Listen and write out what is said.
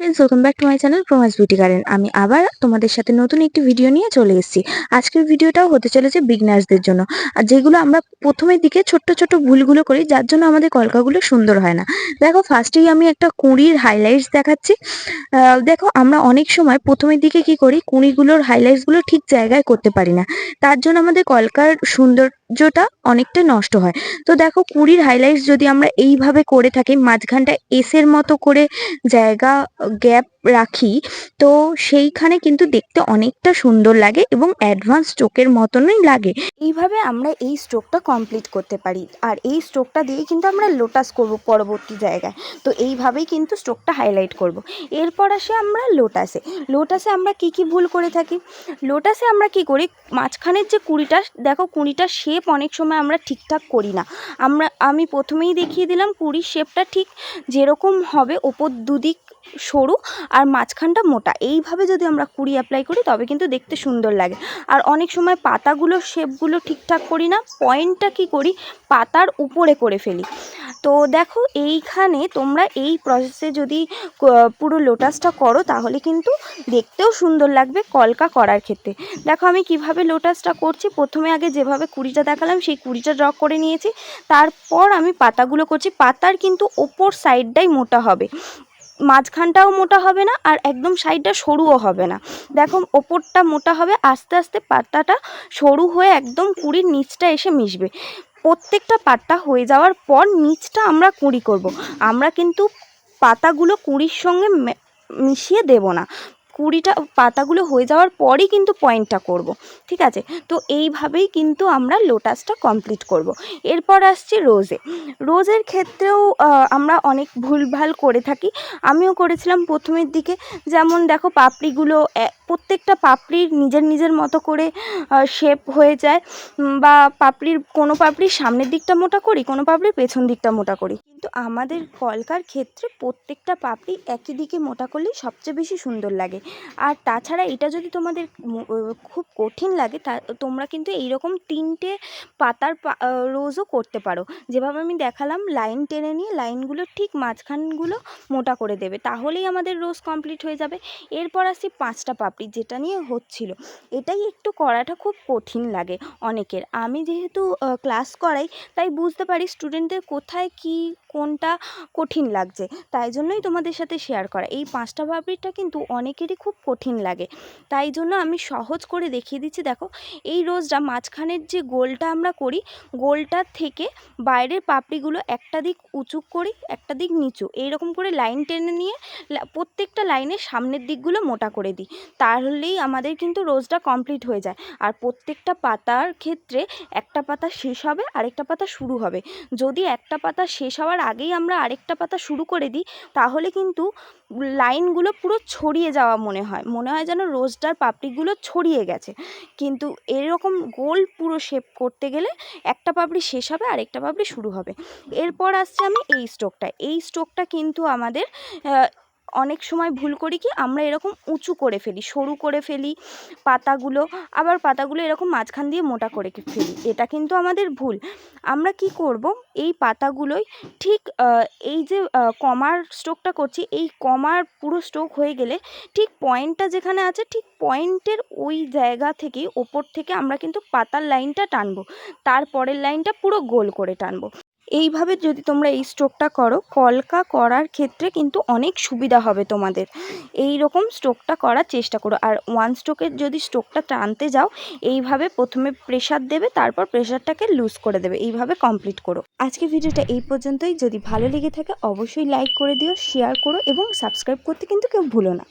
Friends welcome back to my channel প্রমাস beauty garden আমি আবার তোমাদের সাথে নতুন একটি ভিডিও নিয়ে চলে এসেছি। আজকের ভিডিওটাও হতে চলেছে বিগনার্সদের জন্য। আর যেগুলো আমরা প্রথমের দিকে ছোট্ট ছোট্ট ভুলগুলো করি, যার জন্য আমাদের কলকাগুলো সুন্দর হয় না। দেখো ফার্স্টেই আমি একটা কুঁড়ির হাইলাইটস দেখাচ্ছি। দেখো, আমরা অনেক সময় প্রথমের দিকে কি করি? কুঁড়িগুলোর হাইলাইটসগুলো ঠিক জায়গায় করতে পারি না। তার জন্য আমাদের কলকার সৌন্দর্যটা অনেকটা নষ্ট হয়। তো দেখো কুড়ির হাইলাইটস যদি আমরা এইভাবে করে থাকি, মাঝখানটা এসের মতো করে জায়গা গ্যাপ রাখি। তো সেইখানে কিন্তু দেখতে অনেকটা সুন্দর লাগে এবং অ্যাডভান্স স্ট্রোকের মতনই লাগে। এইভাবে আমরা এই স্ট্রোকটা কমপ্লিট করতে পারি। আর এই স্ট্রোকটা দিয়ে কিন্তু আমরা লোটাস করব পরবর্তী জায়গায়। তো এইভাবেই কিন্তু স্ট্রোকটা হাইলাইট করব। এরপর আসে আমরা লোটাসে লোটাসে আমরা কি কি ভুল করে থাকি? লোটাসে আমরা কি করি? মাঝখানের যে কুড়িটা, দেখো কুড়িটার শেপ অনেক সময় আমরা ঠিকঠাক করি না। আমরা, আমি প্রথমেই দেখিয়ে দিলাম কুড়ির শেপটা ঠিক যেরকম হবে, ওপর দুদিক সরু আর মাঝখানটা মোটা। এইভাবে যদি আমরা কুড়ি অ্যাপ্লাই করি, তবে কিন্তু দেখতে সুন্দর লাগে। আর অনেক সময় পাতাগুলোর শেপগুলো ঠিকঠাক করি না পয়েন্টটা কি করি, পাতার উপরে করে ফেলি। তো দেখো, এইখানে তোমরা এই প্রসেসে যদি পুরো লোটাসটা করো, তাহলে কিন্তু দেখতেও সুন্দর লাগবে কলকা করার ক্ষেত্রে। দেখো, আমি কীভাবে লোটাসটা করছি। প্রথমে আগে যেভাবে কুড়িটা দেখালাম, সেই কুড়িটা ড্র করে নিয়েছি। তারপর আমি পাতাগুলো করছি। পাতার কিন্তু ওপর সাইডটাই মোটা হবে। মাঝখানটাও মোটা হবে না আর একদম সাইডটা সরুও হবে না। দেখো, ওপরটা মোটা হবে, আস্তে আস্তে পাতাটা সরু হয়ে একদম কুড়ির নিচটা এসে মিশবে। প্রত্যেকটা পাত্তা হয়ে যাওয়ার পর নিচটা আমরা কুঁড়ি করব। আমরা কিন্তু পাতাগুলো কুঁড়ির সঙ্গে মিশিয়ে দেব না। কুড়িটা পাতাগুলো হয়ে যাওয়ার পরই কিন্তু পয়েন্টটা করব। ঠিক আছে? তো এইভাবেই কিন্তু আমরা লোটাসটা কমপ্লিট করব। এরপর আসছি রোজে রোজের ক্ষেত্রেও আমরা অনেক ভুলভাল করে থাকি। আমিও করেছিলাম প্রথমের দিকে। যেমন দেখো, পাপড়িগুলো প্রত্যেকটা পাপড়ির নিজের নিজের মতো করে শেপ হয়ে যায়। বা পাপড়ির, কোনো পাপড়ির সামনের দিকটা মোটা করি, কোনো পাপড়ির পেছন দিকটা মোটা করি। কিন্তু আমাদের কলকার ক্ষেত্রে প্রত্যেকটা পাপড়ি একই দিকে মোটা করলেই সবচেয়ে বেশি সুন্দর লাগে। আর তাছাড়া এটা যদি তোমাদের খুব কঠিন লাগে, তা, তোমরা কিন্তু এইরকম তিনটে পাতার রোজও করতে পারো। যেভাবে আমি দেখালাম, লাইন টেনে নিয়ে লাইনগুলো ঠিক মাঝখানগুলো মোটা করে দেবে, তাহলেই আমাদের রোজ কমপ্লিট হয়ে যাবে। এরপর আসি পাঁচটা পাপড়ি, যেটা নিয়ে হচ্ছিল। এটাই একটু করাটা খুব কঠিন লাগে অনেকের। আমি যেহেতু ক্লাস করাই, তাই বুঝতে পারি স্টুডেন্টদের কোথায় কি, কোনটা কঠিন লাগছে। তাই জন্যই তোমাদের সাথে শেয়ার করা। এই পাঁচটা পাপড়িটা কিন্তু অনেকেরই খুব কঠিন লাগে। তাই জন্য আমি সহজ করে দেখিয়ে দিচ্ছি, দেখো। এই রোজটা মাঝখানের যে গোলটা আমরা করি গোলটার থেকে বাইরের পাপড়িগুলো একটা দিক উঁচু করি, একটা দিক নিচু। এইরকম করে লাইন টেনে নিয়ে প্রত্যেকটা লাইনের সামনের দিকগুলো মোটা করে দিই। তাহলেই আমাদের কিন্তু রোজটা কমপ্লিট হয়ে যায়। আর প্রত্যেকটা পাতার ক্ষেত্রে একটা পাতা শেষ হবে, আরেকটা পাতা শুরু হবে। যদি একটা পাতা শেষ হওয়ার আগেই আমরা আরেকটা পাতা শুরু করে দিই, তাহলে কিন্তু লাইনগুলো পুরো ছড়িয়ে যাওয়া মনে হয়। মনে হয় যেন রোজটার পাপড়িগুলো ছড়িয়ে গেছে। কিন্তু এরকম গোল পুরো শেপ করতে গেলে একটা পাপড়ি শেষ হবে, আরেকটা পাপড়ি শুরু হবে। এরপর আসছে আমি এই স্ট্রোকটা এই স্ট্রোকটা কিন্তু আমাদের অনেক সময় ভুল করি কি, আমরা এরকম উঁচু করে ফেলি, সরু করে ফেলি পাতাগুলো, আবার পাতাগুলো এরকম মাঝখান দিয়ে মোটা করে ফেলি, এটা কিন্তু আমাদের ভুল। আমরা কি করব, এই পাতাগুলোই ঠিক এই যে কমার স্ট্রোকটা করছি, এই কমার পুরো স্ট্রোক হয়ে গেলে ঠিক পয়েন্টটা যেখানে আছে, ঠিক পয়েন্টের ওই জায়গা থেকে, ওপর থেকে আমরা কিন্তু পাতার লাইনটা টানবো তারপরের লাইনটা পুরো গোল করে টানবো। এইভাবে যদি তোমরা এই স্ট্রোকটা করো, কলকা করার ক্ষেত্রে কিন্তু অনেক সুবিধা হবে তোমাদের। এই রকম স্ট্রোকটা করার চেষ্টা করো। আর ওয়ান স্ট্রোকের যদি স্ট্রোকটা টানতে যাও, এইভাবে প্রথমে প্রেশার দেবে, তারপর প্রেশারটাকে লুজ করে দেবে। এইভাবে কমপ্লিট করো। আজকে ভিডিওটা এই পর্যন্তই। যদি ভালো লেগে থাকে, অবশ্যই লাইক করে দিও শেয়ার করো এবং সাবস্ক্রাইব করতে কিন্তু কেউ ভুলো না।